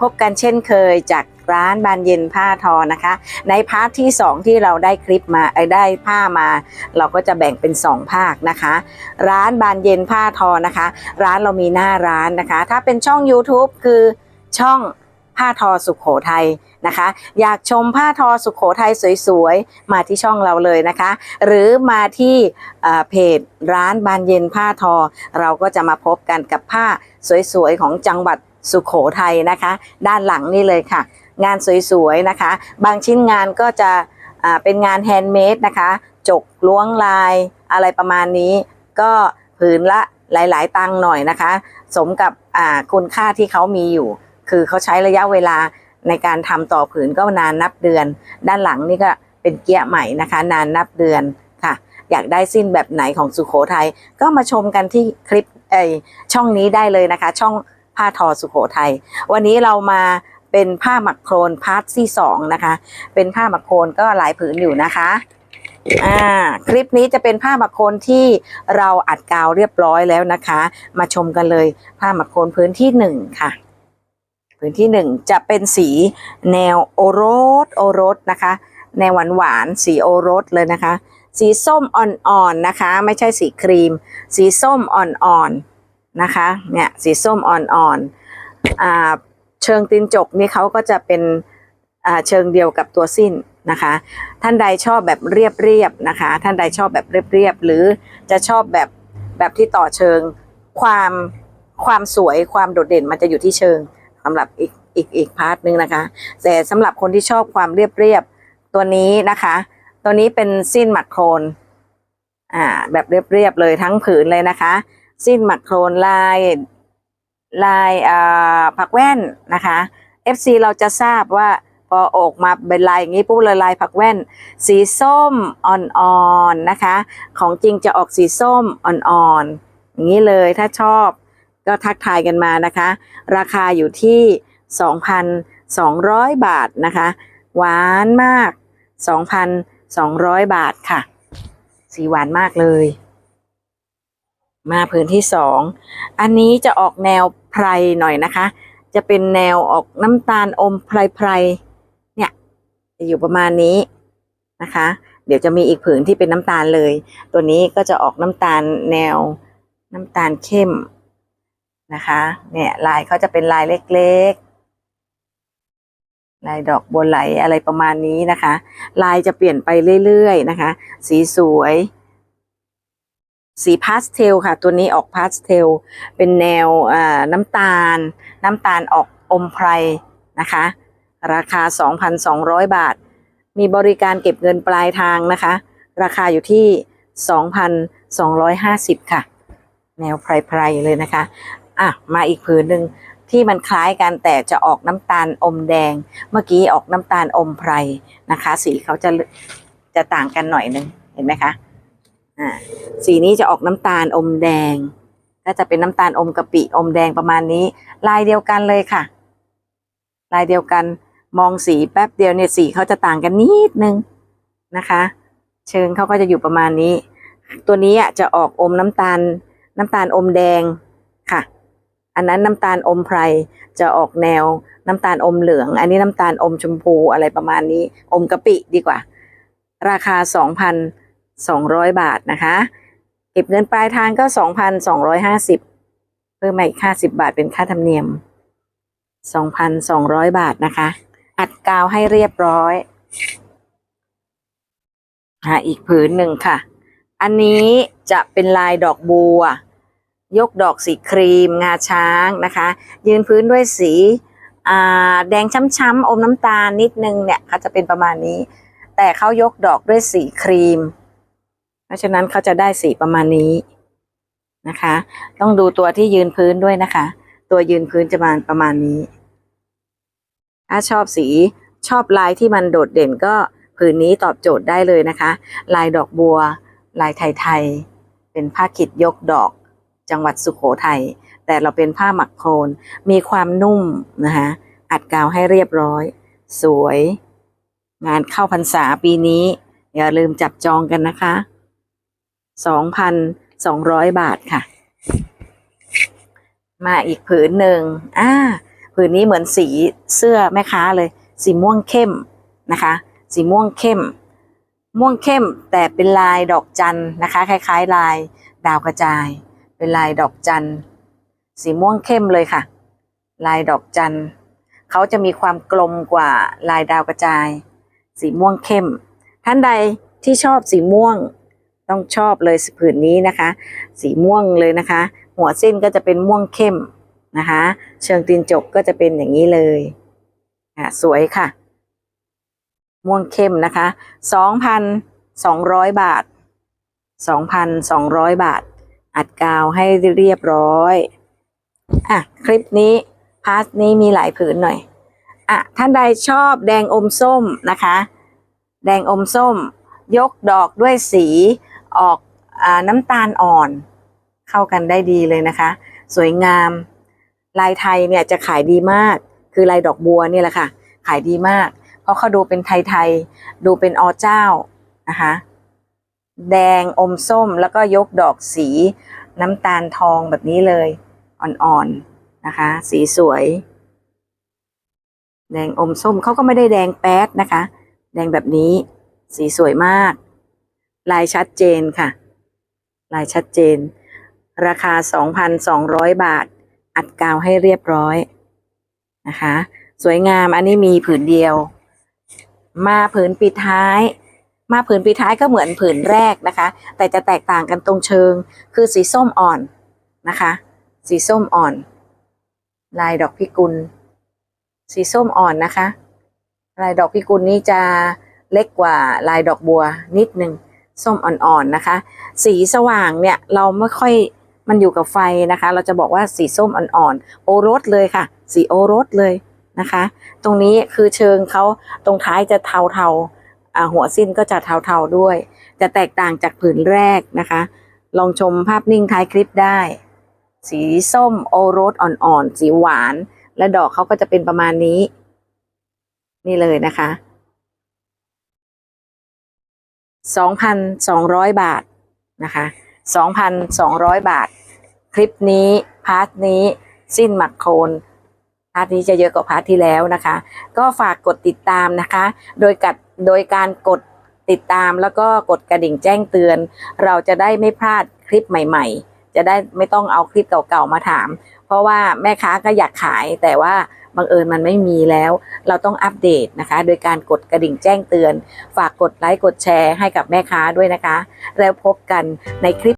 พบกันเช่นเคยจากร้านบานเย็นผ้าทอนะคะ ในพาร์ทที่ 2 ที่เราได้คลิปมาได้ผ้ามา เราก็จะแบ่งเป็น 2 ภาคนะคะ ร้านบานเย็นผ้าทอนะคะ ร้านเรามีหน้าร้านนะคะ ถ้าเป็นช่อง YouTube คือช่องผ้าทอสุขโขทัยนะคะ อยากชมผ้าทอสุขโขทัยสวยๆ มาที่ช่องเราเลยนะคะ หรือมาที่เพจร้านบานเย็นผ้าทอ เราก็จะมาพบกันกับผ้าสวยๆ ของจังหวัด สุขโขทัยนะคะ ด้านหลังนี่เลยค่ะ งานสวยๆนะคะ บางชิ้นงานก็จะเป็นงานแฮนด์เมดนะคะ จกล้วงลายอะไรประมาณนี้ ก็ผืนละหลาย ๆ ตังหน่อยนะคะ สมกับคุณค่าที่เขามีอยู่ คือเขาใช้ระยะเวลาในการทำต่อผืนก็นานนับเดือน ด้านหลังนี่ก็เป็นเกี้ยใหม่นะคะ นานนับเดือนค่ะ อยากได้สิ้นแบบไหนของสุโขทัยก็มาชมกันที่คลิปช่องนี้ได้เลยนะคะ ช่อง ผ้าทอสุโขทัยวันนี้เรามาเป็นผ้าหมักโครนพาร์ทที่สองนะคะ เป็นผ้าหมักโครนก็หลายผืนอยู่นะคะอ่าคลิปนี้จะเป็นผ้าหมักโครนที่เราอัดกาวเรียบร้อยแล้วนะคะ มาชมกันเลยผ้าหมักโครนพื้นที่หนึ่งค่ะพื้นที่หนึ่งจะเป็นสีแนวโอรสโอรสนะคะ แนวหวานหวานสีโอรสเลยนะคะ สีส้มอ่อนๆนะคะ ไม่ใช่สีครีม สีส้มอ่อนๆ นะคะเนี่ยสีส้มอ่อนๆอ่าเชิงตีนจกนี่เขาก็จะเป็นอ่าเชิงเดียวกับตัวสิ้นนะคะ ท่านใดชอบแบบเรียบๆนะคะ ท่านใดชอบแบบเรียบๆหรือจะชอบแบบแบบที่ต่อเชิงความความสวยความโดดเด่นมันจะอยู่ที่เชิงสำหรับอีกอีกอีกพาร์ทหนึ่งนะคะ แต่สำหรับคนที่ชอบความเรียบๆตัวนี้นะคะ ตัวนี้เป็นสิ้นหมักโครนอ่าแบบเรียบๆเลยทั้งผืนเลยนะคะ สิ้นหมักโครนลาย ลายผักแว่นนะคะ FC เราจะทราบว่าพอออกมาเป็นลายอย่างนี้ปุ๊บเลยลายผักแว่น สีส้มอ่อนๆนะคะ ของจริงจะออกสีส้มอ่อนๆอย่างนี้เลยถ้าชอบก็ทักทายกันมานะคะ ราคาอยู่ที่ 2,200 บาทนะคะ หวานมาก 2,200 บาทค่ะ สีหวานมากเลย มาพื้นที่สอง อันนี้จะออกแนวไพรหน่อยนะคะ จะเป็นแนวออกน้ำตาลอมไพรไพรเนี่ยจะอยู่ประมาณนี้นะคะ เดี๋ยวจะมีอีกผืนที่เป็นน้ำตาลเลย ตัวนี้ก็จะออกน้ำตาลแนวน้ำตาลเข้มนะคะ เนี่ยลายเขาจะเป็นลายเล็กๆลายดอกบัวไหลอะไรประมาณนี้นะคะ ลายจะเปลี่ยนไปเรื่อยๆนะคะ สีสวย สีพาสเทลค่ะ ตัวนี้ออกพาสเทล เป็นแนวน้ำตาล น้ำตาลออกอมไพรนะคะ ราคา 2,200 บาท มีบริการเก็บเงินปลายทางนะคะ ราคาอยู่ที่ 2,250 ค่ะ แนวไพรๆเลยนะคะอะมาอีกผืนหนึ่งที่มันคล้ายกันแต่จะออกน้ำตาลอมแดง เมื่อกี้ออกน้ำตาลอมไพรนะคะ สีเขาจะจะต่างกันหน่อยหนึงเห็นไหมคะ อ่าสีนี้จะออกน้ำตาลอมแดงก็จะเป็นน้ำตาลอมกะปิอมแดงประมาณนี้ ลายเดียวกันเลยค่ะ ลายเดียวกันมองสีแป๊บเดียวเนี่ยสีเขาจะต่างกันนิดนึงนะคะ เชิงเขาก็จะอยู่ประมาณนี้ ตัวนี้อะจะออกอมน้ำตาลน้ำตาลอมแดงค่ะ อันนั้นน้ำตาลอมไพรจะออกแนวน้ำตาลอมเหลือง อันนี้น้ำตาลอมชมพูอะไรประมาณนี้ อมกะปิดีกว่า ราคา 200 บาทนะคะ เก็บเงินปลายทางก็ 2,250 เพิ่มมาอีก50 บาทเป็นค่าธรรมเนียม 2,200 บาทนะคะ อัดกาวให้เรียบร้อยหาอีกผืนหนึ่งค่ะ อันนี้จะเป็นลายดอกบัว ยกดอกสีครีม งาช้างนะคะ ยืนพื้นด้วยสีอ่าแดงช้ำๆอมน้ำตาลนิดนึงเนี่ยเขาจะเป็นประมาณนี้ แต่เขายกดอกด้วยสีครีม เพราะฉะนั้นเขาจะได้สีประมาณนี้นะคะ ต้องดูตัวที่ยืนพื้นด้วยนะคะ ตัวยืนพื้นจะมาประมาณนี้ ถ้าชอบสีชอบลายที่มันโดดเด่นก็ผืนนี้ตอบโจทย์ได้เลยนะคะ ลายดอกบัว ลายไทยๆเป็นผ้าขิดยกดอก จังหวัดสุขโขทัยแต่เราเป็นผ้าหมักโครนมีความนุ่มนะคะอัดกาวให้เรียบร้อย สวย งานเข้าพรรษาปีนี้ อย่าลืมจับจองกันนะคะ 2,200 บาทค่ะ มาอีกผืนหนึ่งอ่าผืนนี้เหมือนสีเสื้อแม่ค้าเลย สีม่วงเข้มนะคะ สีม่วงเข้ม ม่วงเข้มแต่เป็นลายดอกจันนะคะ คล้าย ๆ ลายดาวกระจาย เป็นลายดอกจันสีม่วงเข้มเลยค่ะ ลายดอกจันเขาจะมีความกลมกว่าลายดาวกระจาย สีม่วงเข้ม ท่านใดที่ชอบสีม่วง ต้องชอบเลยผืนนี้นะคะ สีม่วงเลยนะคะ หัวเส้นก็จะเป็นม่วงเข้มนะคะ เชิงตีนจกก็จะเป็นอย่างนี้เลยอะสวยค่ะ ม่วงเข้มนะคะสองพันสองร้อยบาทสองพันสองร้อยบาท อัดกาวให้เรียบร้อยอะคลิปนี้พาร์ทนี้มีหลายผืนหน่อยอะท่านใดชอบแดงอมส้มนะคะ แดงอมส้ม ยกดอกด้วยสี ออกอน้ำตาลอ่อน เข้ากันได้ดีเลยนะคะ สวยงาม ลายไทยเนี่ยจะขายดีมาก คือลายดอกบัวนี่แหละค่ะ ขายดีมาก เพราะเขาดูเป็นไทยๆดูเป็นอเจ้านะคะแดงอมส้มแล้วก็ยกดอกสีน้ำตาลทองแบบนี้เลยอ่อนๆนะคะ สีสวย แดงอมส้มเขาก็ไม่ได้แดงแป๊ดนะคะ แดงแบบนี้สีสวยมาก ลายชัดเจนค่ะ ลายชัดเจน ราคา 2,200 บาท อัดกาวให้เรียบร้อยนะคะ สวยงามอันนี้มีผืนเดียว มาผืนปิดท้าย มาผืนปิดท้ายก็เหมือนผืนแรกนะคะ แต่จะแตกต่างกันตรงเชิง คือสีส้มอ่อนนะคะ สีส้มอ่อน ลายดอกพิกุล สีส้มอ่อนนะคะ ลายดอกพิกุลนี้จะเล็กกว่าลายดอกบัวนิดนึง ส้มอ่อนๆนะคะ สีสว่างเนี่ยเราไม่ค่อยมันอยู่กับไฟนะคะ เราจะบอกว่าสีส้มอ่อนๆโอรสเลยค่ะ สีโอรสเลยนะคะ ตรงนี้คือเชิงเขาตรงท้ายจะเทาๆหัวสิ้นก็จะเทาๆด้วย จะแตกต่างจากผืนแรกนะคะ ลองชมภาพนิ่งท้ายคลิปได้ สีส้มโอรสอ่อนๆสีหวาน และดอกเขาก็จะเป็นประมาณนี้ นี่เลยนะคะ 2,200 บาทนะคะ 2,200 บาท คลิปนี้พาร์ทนี้สิ้นหมักโคนพาร์ทนี้จะเยอะกว่าพาร์ทที่แล้วนะคะ ก็ฝากกดติดตามนะคะ โดยกัดโดยการกดติดตามแล้วก็กดกระดิ่งแจ้งเตือน เราจะได้ไม่พลาดคลิปใหม่ ๆ จะได้ไม่ต้องเอาคลิปเก่าๆมาถาม เพราะว่าแม่ค้าก็อยากขายแต่ว่าบังเอิญมันไม่มีแล้ว เราต้องอัปเดตนะคะ โดยการกดกระดิ่งแจ้งเตือน ฝากกดไลค์กดแชร์ให้กับแม่ค้าด้วยนะคะ แล้วพบกันในคลิป